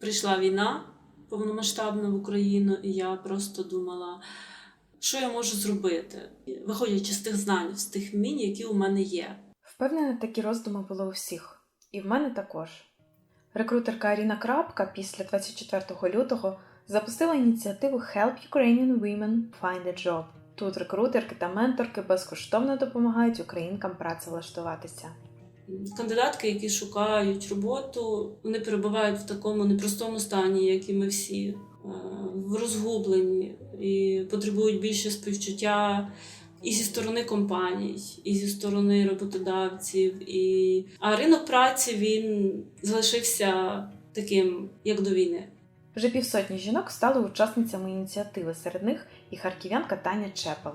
прийшла війна повномасштабна в Україну, і я просто думала, що я можу зробити, виходячи з тих знань, з тих вмінь, які у мене є. Впевнена, такі роздуми були у всіх, і в мене також. Рекрутерка Аріна Крапка після 24 лютого запустила ініціативу Help Ukrainian Women Find a Job. Тут рекрутерки та менторки безкоштовно допомагають українкам працевлаштуватися. Кандидатки, які шукають роботу, вони перебувають в такому непростому стані, як і ми всі, е, в розгубленні і потребують більше співчуття і зі сторони компаній, і зі сторони роботодавців. І... А ринок праці він залишився таким, як до війни. Вже півсотні жінок стали учасницями ініціативи, серед них і харків'янка Таня Чепел.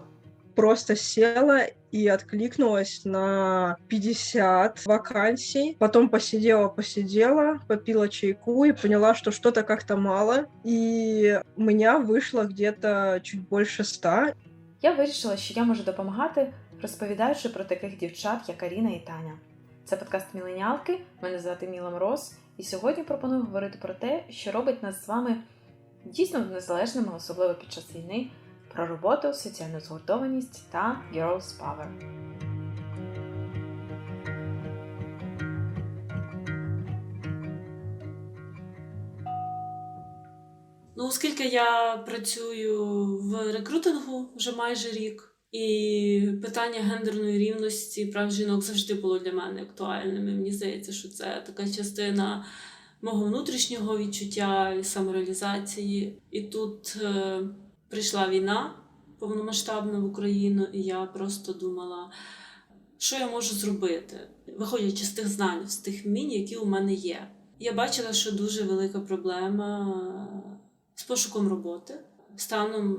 Просто села и откликнулась на 50 вакансий. Потом посидела-посидела, попила чайку и поняла, что что-то как-то мало. И у меня вышло где-то чуть больше ста. Я вирішила, що я можу допомагати, розповідаючи про таких дівчат, як Аріна і Таня. Це подкаст Міленіалки. Мене звати Міла Мороз, і сьогодні пропоную говорити про те, що робить нас з вами дійсно незалежними, особливо під час війни, про роботу, соціальну згуртованість та Girls Power. Ну, оскільки я працюю в рекрутингу вже майже рік, і питання гендерної рівності прав жінок завжди було для мене актуальним. Мені здається, що це така частина мого внутрішнього відчуття і самореалізації. І тут е, прийшла війна повномасштабна в Україну, і я просто думала, що я можу зробити, виходячи з тих знань, з тих вмінь, які у мене є. Я бачила, що дуже велика проблема з пошуком роботи. Станом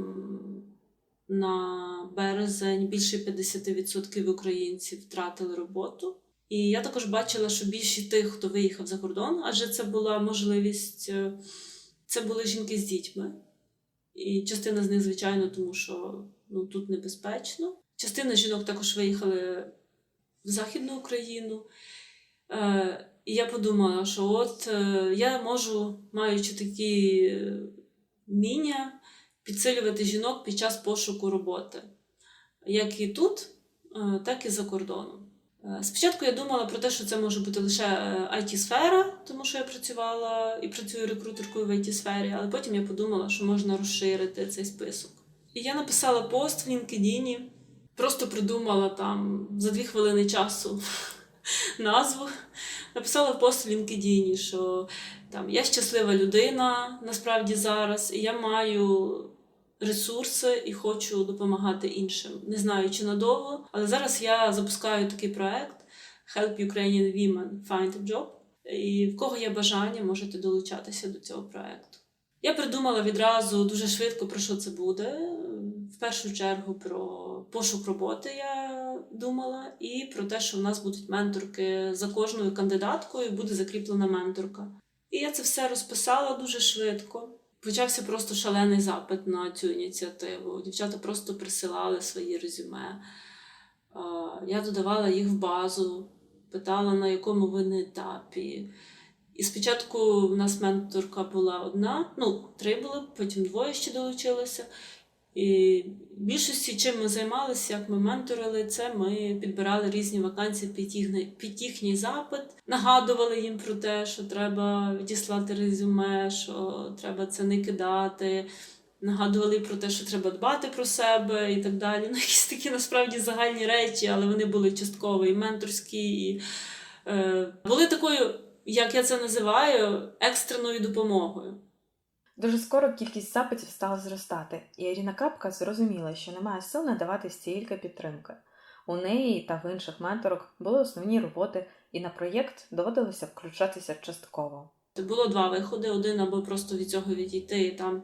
на березень більше 50% українців втратили роботу. І я також бачила, що більшість тих, хто виїхав за кордон, адже це була можливість, е, це були жінки з дітьми. І частина з них, звичайно, тому що ну, тут небезпечно. Частина жінок також виїхали в Західну Україну. Е, і я подумала, що от е, я можу, маючи такі вміння, підсилювати жінок під час пошуку роботи, як і тут, е, так і за кордоном. Е, Спочатку я думала про те, що це може бути лише it сфера тому що я працювала і працюю рекрутеркою в it сфері але потім я подумала, що можна розширити цей список. І я написала пост в LinkedIn, просто придумала там за дві хвилини часу назву. Написала пост в LinkedIn, що там я щаслива людина насправді зараз, і я маю ресурси і хочу допомагати іншим. Не знаю, чи надовго, але зараз я запускаю такий проект Help Ukrainian Women Find a Job. І в кого є бажання, можете долучатися до цього проекту. Я придумала відразу дуже швидко, про що це буде. В першу чергу про пошук роботи я думала, і про те, що в нас будуть менторки за кожною кандидаткою, буде закріплена менторка. І я це все розписала дуже швидко. Почався просто шалений запит на цю ініціативу. Дівчата просто присилали свої резюме. Я додавала їх в базу, питала, на якому ви етапі. І спочатку в нас менторка була одна, ну, три були, потім двоє ще долучилося. І більшості чим ми займалися, як ми менторили це, ми підбирали різні вакансії під їхній, під їхній запит, нагадували їм про те, що треба відіслати резюме, що треба це не кидати. Нагадували про те, що треба дбати про себе і так далі. Ну, якісь такі насправді загальні речі, але вони були частково і менторські, і е, були такою, як я це називаю, екстреною допомогою. Дуже скоро кількість запитів стала зростати, і Ірина Крапка зрозуміла, що немає сил надавати стільки підтримки. У неї та в інших менторок були основні роботи, і на проєкт доводилося включатися частково. Було два виходи: один або просто від цього відійти і там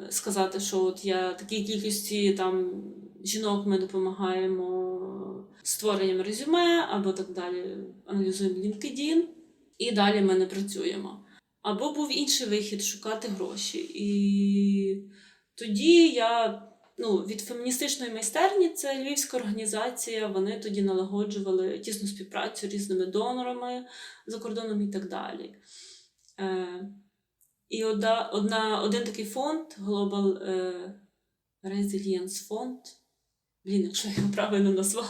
е, сказати, що от я такій кількості там жінок ми допомагаємо створенням резюме, або так далі аналізуємо LinkedIn, і далі ми не працюємо. Або був інший вихід шукати гроші. І тоді я ну, від феміністичної майстерні, це львівська організація, вони тоді налагоджували тісну співпрацю різними донорами за кордоном і так далі. Е, і одна, одна, один такий фонд Global е, Resilience Fund. Блін, якщо я його правильно назвала.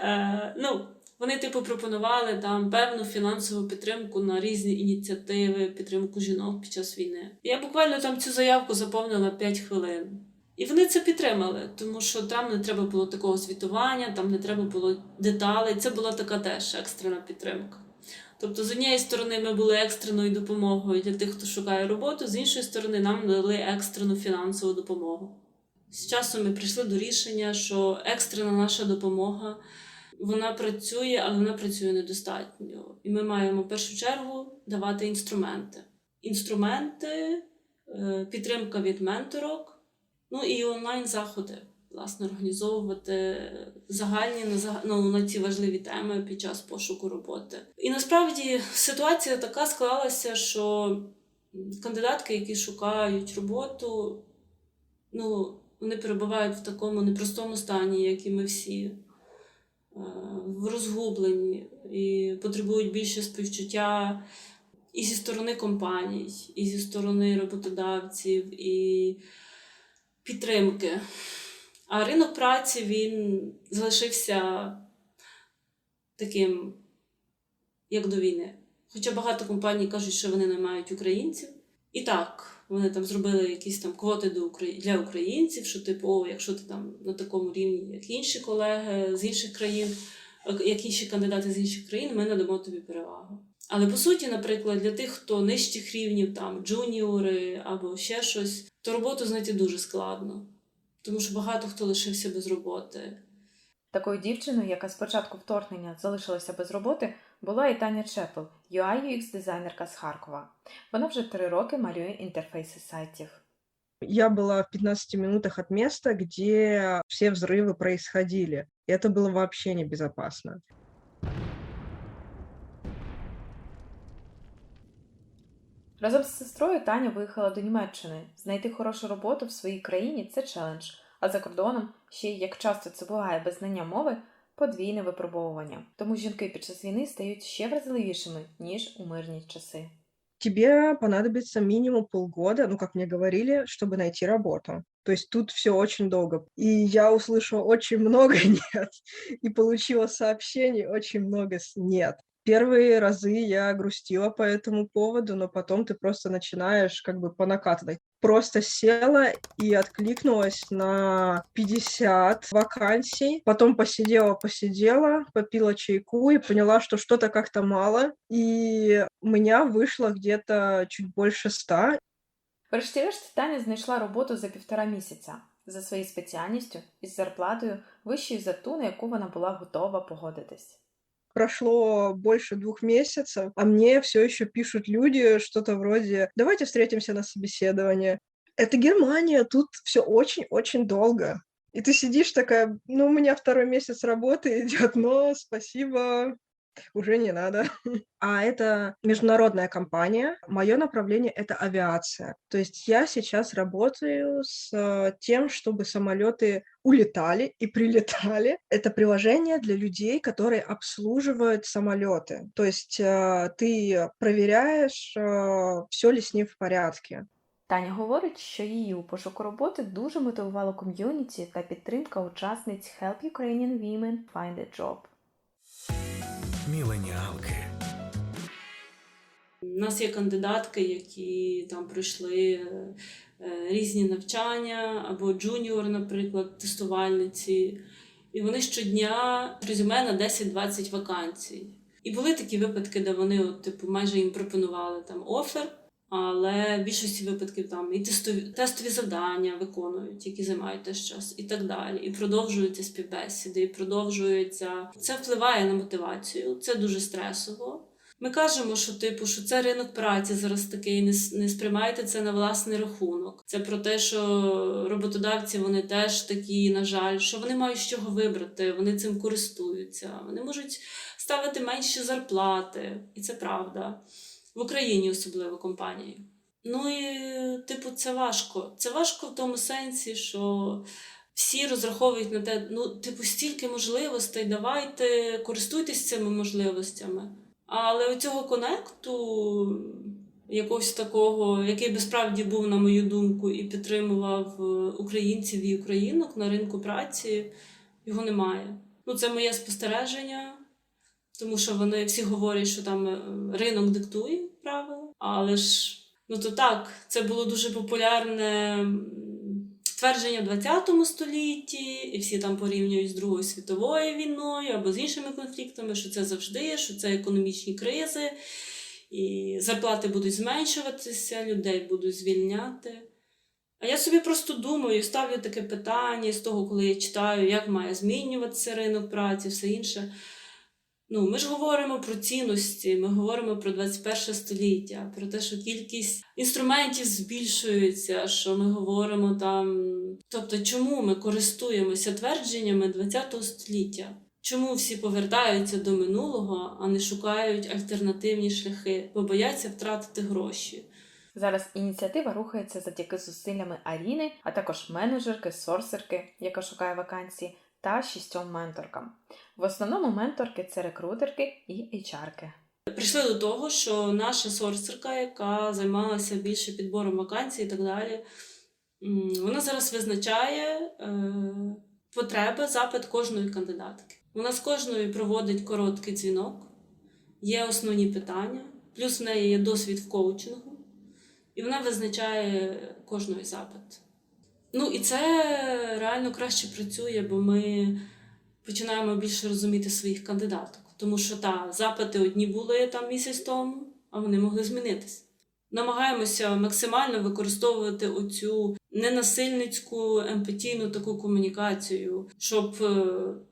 Е, ну, вони, типу, пропонували там певну фінансову підтримку на різні ініціативи, підтримку жінок під час війни. Я буквально там цю заявку заповнила 5 хвилин. І вони це підтримали, тому що там не треба було такого звітування, там не треба було деталей. Це була така теж екстрена підтримка. Тобто, з однієї сторони, ми були екстреною допомогою для тих, хто шукає роботу, з іншої сторони, нам дали екстрену фінансову допомогу. З часом ми прийшли до рішення, що екстрена наша допомога вона працює, але вона працює недостатньо. І ми маємо в першу чергу давати інструменти. Інструменти, е, підтримка від менторок, ну і онлайн-заходи, власне, організовувати загальні на, ну, на ці важливі теми під час пошуку роботи. І насправді ситуація така склалася, що кандидатки, які шукають роботу, ну, вони перебувають в такому непростому стані, як і ми всі, е, в розгубленні і потребують більше співчуття і зі сторони компаній, і зі сторони роботодавців, і підтримки. А ринок праці він залишився таким, як до війни. Хоча багато компаній кажуть, що вони не мають українців. І так, вони там зробили якісь там квоти для українців, що типу, о, якщо ти там на такому рівні, як інші колеги з інших країн, е, як інші кандидати з інших країн, ми надамо тобі перевагу. Але по суті, наприклад, для тих, хто нижчих рівнів, там джуніори або ще щось, то роботу знайти дуже складно, тому що багато хто лишився без роботи. Такою дівчиною, яка з початку вторгнення залишилася без роботи, була і Таня Чепел, UI UX дизайнерка з Харкова. Вона вже три роки малює інтерфейси сайтів. Я была в 15 минутах от места, где все взрывы происходили. И это было вообще небезопасно. Разом з сестрою Таня виїхала до Німеччини. Знайти хорошу роботу в своїй країні це челендж, а за кордоном, ще як часто це буває без знання мови, подвійне випробовування. Тому жінки під час війни стають ще вразливішими, ніж у мирні часи. Тебе понадобится минимум полгода, ну, как мне говорили, чтобы найти работу. То есть тут все очень долго. И я услышала очень много «нет», и получила сообщений очень много с «нет». Первые разы я грустила по этому поводу, но потом ты просто начинаешь как бы по накатанной. Просто села и откликнулась на 50 вакансий, потом посидела-посидела, попила чайку и поняла, что что-то как-то мало, и у меня вышло где-то чуть больше ста, Врешті-решт Таня знайшла роботу за півтора місяця за своєю спеціальністю із зарплатою вищою за ту, на яку вона була готова погодитись. прошло больше двух месяцев, а мне все еще пишут люди что-то вроде «давайте встретимся на собеседование». Это Германия, тут все очень-очень долго. И ты сидишь такая, ну, у меня второй месяц работы идет, но спасибо, уже не надо. А это международная компания. Мое направление это авиация. То есть я сейчас работаю с э, тем, чтобы самолеты улетали и прилетали. Это приложение для людей, которые обслуживают самолеты. То есть э, ты проверяешь, все ли с ним в порядке. Таня говорить, що її у пошуку роботи дуже мотивувало ком'юніті та підтримка учасниць Help Ukrainian Women Find a Job. Міленіалки. У нас є кандидатки, які там пройшли е, різні навчання, або джуніор, наприклад, тестувальниці. І вони щодня резюме на 10-20 вакансій. І були такі випадки, де вони, от, типу, майже їм пропонували там офер, але в більшості випадків там і тестові, тестові завдання виконують, які займають теж час, і так далі. І продовжуються співбесіди, і продовжується. Це впливає на мотивацію, це дуже стресово. Ми кажемо, що типу, що це ринок праці зараз такий, не, не сприймайте це на власний рахунок. Це про те, що роботодавці вони теж такі, на жаль, що вони мають з чого вибрати, вони цим користуються, вони можуть ставити менші зарплати, і це правда. В Україні особливо компанії. Ну і, типу, це важко. Це важко в тому сенсі, що всі розраховують на те, ну, типу, стільки можливостей, давайте користуйтесь цими можливостями. Але цього конекту якогось такого, який би справді був, на мою думку, і підтримував е, українців і українок на ринку праці, його немає. Ну, це моє спостереження, тому що вони всі говорять, що там е, ринок диктує правила, але ж ну то так, це було дуже популярне твердження в 20 столітті, і всі там порівнюють з Другою світовою війною або з іншими конфліктами, що це завжди, що це економічні кризи, і зарплати будуть зменшуватися, людей будуть звільняти. А я собі просто думаю, ставлю таке питання з того, коли я читаю, як має змінюватися ринок праці, все інше. Ну, ми ж говоримо про цінності, ми говоримо про 21 століття, про те, що кількість інструментів збільшується, що ми говоримо там. Тобто, чому ми користуємося твердженнями 20 століття? Чому всі повертаються до минулого, а не шукають альтернативні шляхи, бо бояться втратити гроші? Зараз ініціатива рухається завдяки зусиллями Аріни, а також менеджерки, сорсерки, яка шукає вакансії, та шістьом менторкам. В основному менторки це рекрутерки і HR-ки. Прийшли до того, що наша сорсерка, яка займалася більше підбором вакансій і так далі, вона зараз визначає е, потреби, запит кожної кандидатки. Вона з кожною проводить короткий дзвінок, є основні питання, плюс в неї є досвід в коучингу, і вона визначає кожної запит. Ну і це реально краще працює, бо ми починаємо більше розуміти своїх кандидаток. Тому що та, запити одні були там місяць тому, а вони могли змінитися. Намагаємося максимально використовувати оцю ненасильницьку емпатійну таку комунікацію, щоб е,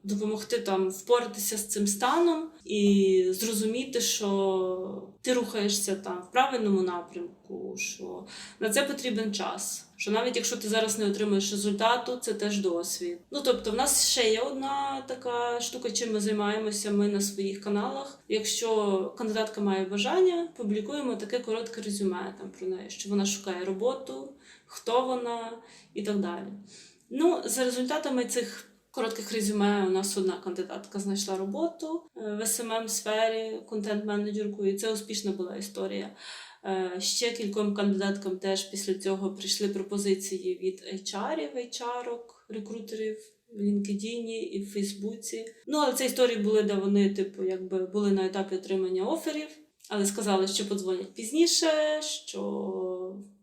допомогти там впоратися з цим станом і зрозуміти, що ти рухаєшся там в правильному напрямку, що на це потрібен час. Що навіть якщо ти зараз не отримаєш результату, це теж досвід. Ну тобто, в нас ще є одна така штука, чим ми займаємося ми на своїх каналах. Якщо кандидатка має бажання, публікуємо таке коротке резюме там про неї, що вона шукає роботу, хто вона і так далі. Ну, за результатами цих коротких резюме у нас одна кандидатка знайшла роботу е, в СММ сфері контент-менеджеркою. Це успішна була історія. Е, Ще кільком кандидаткам теж після цього прийшли пропозиції від HR-ів, HR-ок, рекрутерів в LinkedIn і в Фейсбуці. Ну, але це історії були, де вони, типу, якби були на етапі отримання оферів, але сказали, що подзвонять пізніше, що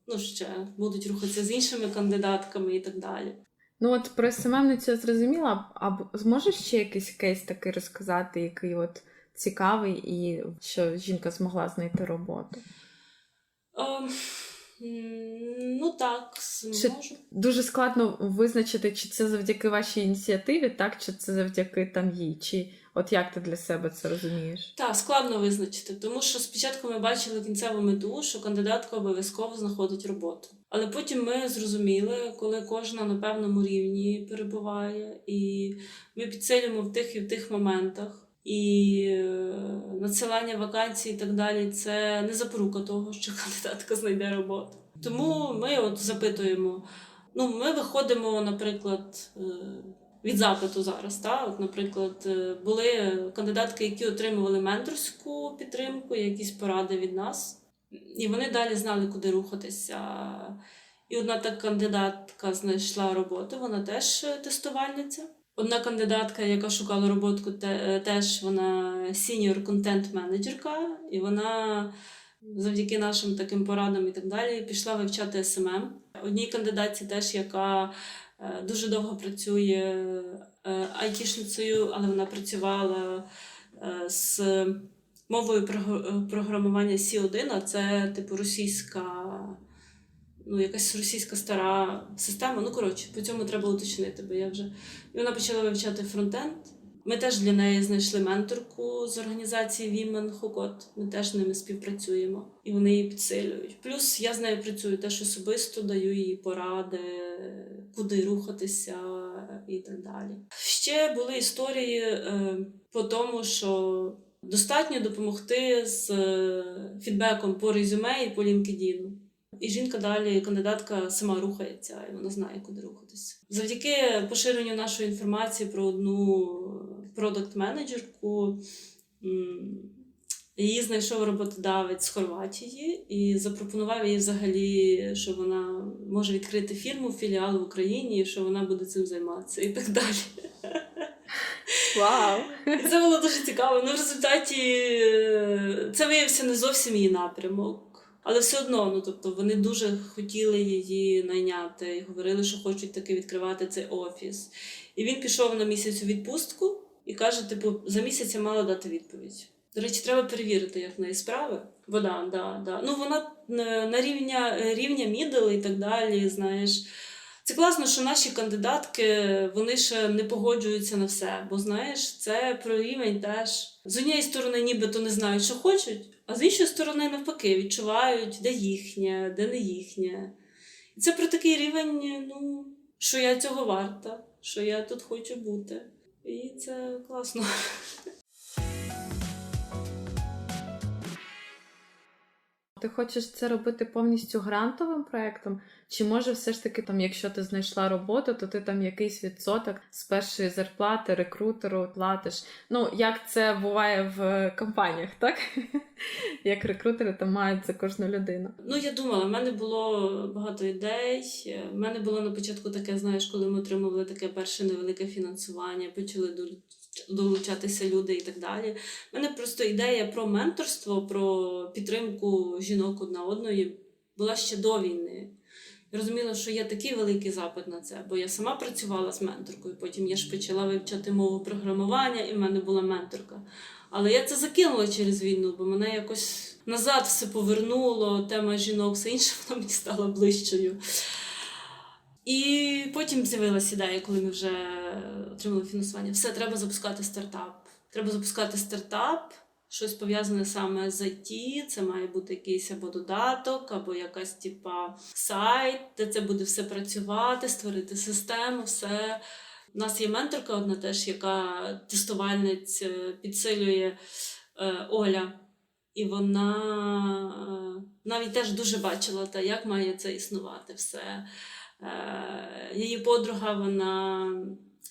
ну, ще будуть рухатися з іншими кандидатками і так далі. Ну от про СММницю я зрозуміла, а зможеш ще якийсь кейс такий розказати, який от цікавий, і що жінка змогла знайти роботу? Ем, ну так, Чи- Дуже складно визначити, чи це завдяки вашій ініціативі, так, чи це завдяки там їй, чи от як ти для себе це розумієш? Так, складно визначити, тому що спочатку ми бачили кінцеву мету, що кандидатка обов'язково знаходить роботу. Але потім ми зрозуміли, коли кожна на певному рівні перебуває, і ми підсилюємо в тих і в тих моментах. І е, надсилання вакансій і так далі це не запорука того, що кандидатка знайде роботу. Тому ми от запитуємо. Ну, ми виходимо, наприклад, е, від запиту зараз. Та? От, наприклад, е, були кандидатки, які отримували менторську підтримку, якісь поради від нас, і вони далі знали, куди рухатися. І одна така кандидатка знайшла роботу, вона теж е, тестувальниця. Одна кандидатка, яка шукала роботу, е, теж вона сіньор контент менеджерка, і вона завдяки нашим таким порадам і так далі пішла вивчати СММ. Одній кандидатці теж, яка дуже довго працює е, айтішницею, але вона працювала е, з мовою е, програмування C1, а це типу російська, ну, якась російська стара система. Ну, коротше, по цьому треба уточнити, бо я вже. І вона почала вивчати фронтенд. Ми теж для неї знайшли менторку з організації Women Who Code. Ми теж з ними співпрацюємо і вони її підсилюють. Плюс я з нею працюю теж особисто, даю їй поради, куди рухатися і так далі. Ще були історії е, по тому, що достатньо допомогти з е, фідбеком по резюме і по LinkedIn. І жінка далі, кандидатка, сама рухається, і вона знає, куди рухатися. Завдяки поширенню нашої інформації про одну продакт-менеджерку Її знайшов роботодавець з Хорватії і запропонував їй взагалі, що вона може відкрити фірму, філіал в Україні, що вона буде цим займатися і так далі. Вау! І це було дуже цікаво. Ну, в результаті е, це виявився не зовсім її напрямок. Але все одно, ну тобто вони дуже хотіли її найняти і говорили, що хочуть таки відкривати цей офіс. І він пішов на місяць у відпустку і каже: типу, за місяць я мала дати відповідь. До речі, треба перевірити, як в неї справи. Бо да, да. Ну вона на на рівня, рівня мідл і так далі, знаєш. Це класно, що наші кандидатки вони ще не погоджуються на все. Бо знаєш, це про рівень теж. З однієї сторони, нібито не знають, що хочуть, а з іншої сторони, навпаки, відчувають, де їхнє, де не їхнє. І це про такий рівень, ну, що я цього варта, що я тут хочу бути. І це класно. Ти хочеш це робити повністю грантовим проєктом? Чи може все ж таки, там, якщо ти знайшла роботу, то ти там якийсь відсоток з першої зарплати рекрутеру платиш? Ну, як це буває в компаніях, так? Як рекрутери там мають за кожну людину. Ну, я думала, в мене було багато ідей. В мене було на початку таке, знаєш, коли ми отримували таке перше невелике фінансування, почали долучатися люди і так далі. У мене просто ідея про менторство, про підтримку жінок одна одної була ще до війни. Я розуміла, що є такий великий запит на це, бо я сама працювала з менторкою. Потім я ж почала вивчати мову програмування, і в мене була менторка. Але я це закинула через війну, бо мене якось назад все повернуло, тема жінок, все інше вона мені стала ближчою. І потім з'явилася ідея, коли ми вже отримали фінансування. Все, треба запускати стартап. Треба запускати стартап, щось пов'язане саме з IT. Це має бути якийсь або додаток, або якась типа сайт, де це буде все працювати, створити систему, все. У нас є менторка одна теж, яка тестувальниць е, підсилює е, Оля. І вона е, навіть теж дуже бачила те, як має це існувати все. Е, Її подруга, вона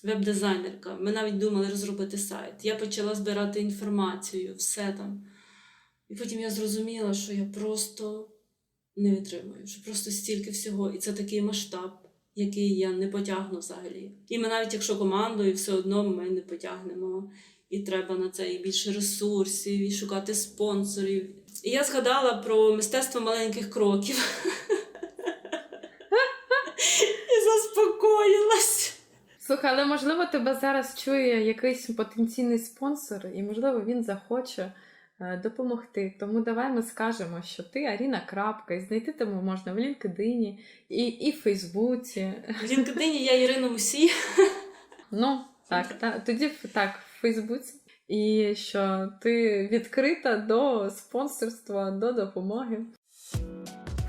веб-дизайнерка. Ми навіть думали розробити сайт. Я почала збирати інформацію, все там. І потім я зрозуміла, що я просто не витримую, що просто стільки всього. І це такий масштаб, який я не потягну взагалі. І ми навіть якщо командою, все одно ми не потягнемо. І треба на це і більше ресурсів, і шукати спонсорів. І я згадала про мистецтво маленьких кроків. І заспокоїлась. Слухай, але можливо тебе зараз чує якийсь потенційний спонсор, і можливо він захоче е, допомогти. Тому давай ми скажемо, що ти Аріна Крапка, і знайти тебе можна в LinkedIn і, і в Фейсбуці. В LinkedIn я Ірина Мусій. Ну, так, та, тоді в- так, в Фейсбуці. І що ти відкрита до спонсорства, до допомоги.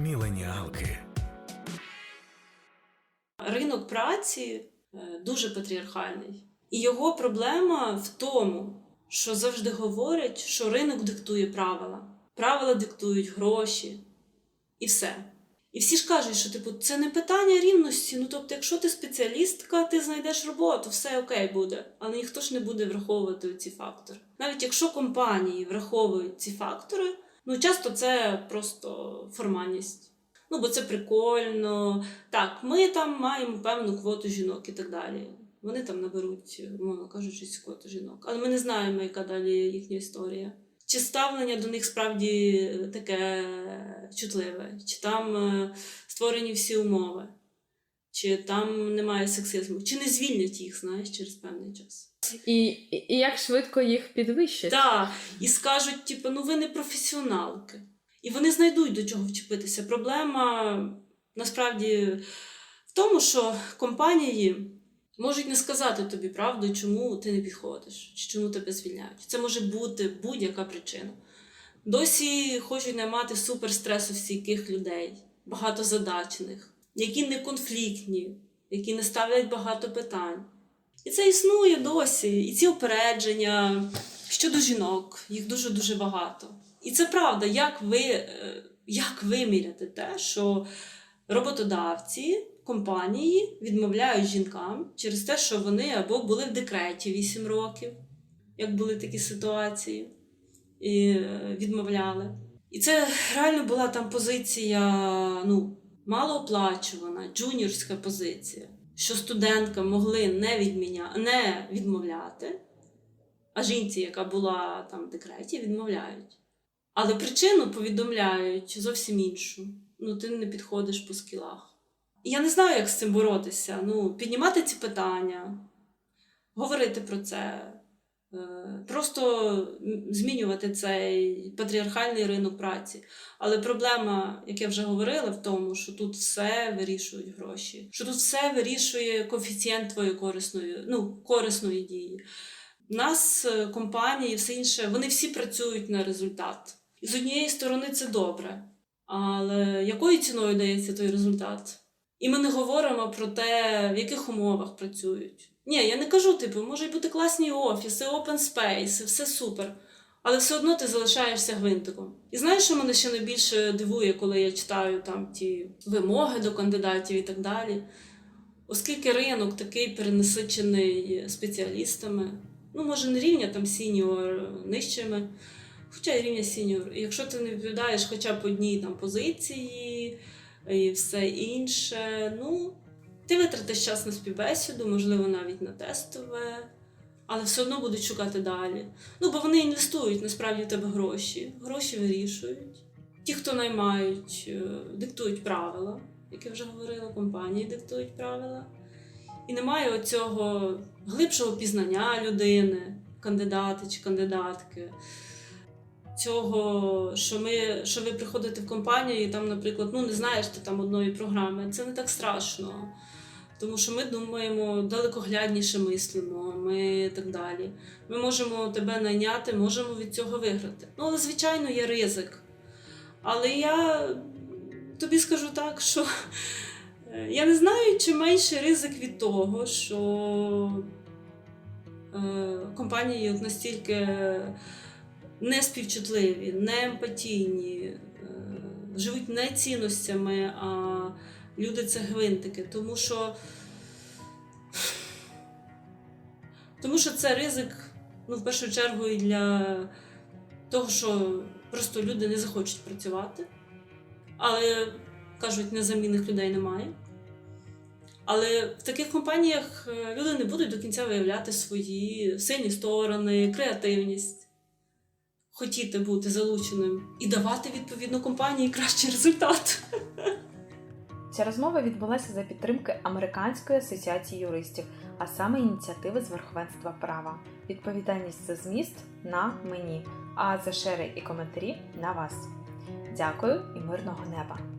Міленіалки. Ринок праці дуже патріархальний. І його проблема в тому, що завжди говорять, що ринок диктує правила. Правила диктують гроші і все. І всі ж кажуть, що типу, це не питання рівності. Ну тобто, якщо ти спеціалістка, ти знайдеш роботу, все окей буде. Але ніхто ж не буде враховувати ці фактори. Навіть якщо компанії враховують ці фактори, ну часто це просто формальність. Ну, бо це прикольно. Так, ми там маємо певну квоту жінок і так далі. Вони там наберуть, умовно кажучи, цю квоту жінок. Але ми не знаємо, яка далі їхня історія. Чи ставлення до них справді таке чутливе, чи там е, створені всі умови, чи там немає сексизму, чи не звільнять їх, знаєш, через певний час. І, і як швидко їх підвищать. Так, і скажуть, типу, ну ви не професіоналки. І вони знайдуть до чого вчепитися. Проблема насправді в тому, що компанії можуть не сказати тобі правду, чому ти не підходиш, чи чому тебе звільняють. Це може бути будь-яка причина. Досі хочуть наймати суперстресостійких людей, багатозадачних, які не конфліктні, які не ставлять багато питань. І це існує досі. І ці опередження щодо жінок, їх дуже-дуже багато. І це правда, як ви, е, як виміряти те, що роботодавці, компанії відмовляють жінкам через те, що вони або були в декреті 8 років, як були такі ситуації, і е, відмовляли. І це реально була там позиція ну, малооплачувана, джуніорська позиція, що студенткам могли не, відміня... не відмовляти, а жінці, яка була там в декреті, відмовляють. Але причину повідомляють зовсім іншу. Ну, ти не підходиш по скілах. Я не знаю, як з цим боротися. Ну, піднімати ці питання, говорити про це, е, просто змінювати цей патріархальний ринок праці. Але проблема, як я вже говорила, в тому, що тут все вирішують гроші, що тут все вирішує коефіцієнт твоєї корисної, ну, корисної дії. У нас е, компанії, все інше, вони всі працюють на результат. І з однієї сторони це добре. Але якою ціною дається той результат? І ми не говоримо про те, в яких умовах працюють. Ні, я не кажу, типу, можуть бути класні офіси, open space, все супер. Але все одно ти залишаєшся гвинтиком. І знаєш, що мене ще найбільше дивує, коли я читаю там ті вимоги до кандидатів і так далі. Оскільки ринок такий перенасичений спеціалістами, ну, може, не рівня там сіньор нижчими, хоча й рівня сіньор. Якщо ти не відповідаєш хоча б одній там позиції і все інше, ну, ти витратиш час на співбесіду, можливо, навіть на тестове, але все одно будуть шукати далі. Ну, бо вони інвестують насправді в тебе гроші. Гроші вирішують. Ті, хто наймають, е, диктують правила, як я вже говорила, компанії диктують правила. І немає оцього глибшого пізнання людини, кандидата чи кандидатки. Цього, що ми, що ви приходите в компанію і там, наприклад, ну не знаєш ти там одної програми, це не так страшно. Тому що ми думаємо далекоглядніше мислимо, ми так далі. Ми можемо тебе найняти, можемо від цього виграти. Ну, але, звичайно, є ризик. Але я тобі скажу так, що я не знаю, чи менший ризик від того, що е, компанії от настільки неспівчутливі, не емпатійні, е, живуть не цінностями, а люди це гвинтики. Тому що, тому що це ризик, ну, в першу чергу, і для того, що просто люди не захочуть працювати. Але кажуть, незамінних людей немає. Але в таких компаніях е, люди не будуть до кінця виявляти свої сильні сторони, креативність, хотіти бути залученим і давати відповідно компанії кращий результат. Ця розмова відбулася за підтримки Американської асоціації юристів, а саме ініціативи з верховенства права. Відповідальність за зміст на мені, а за шери і коментарі на вас. Дякую і мирного неба!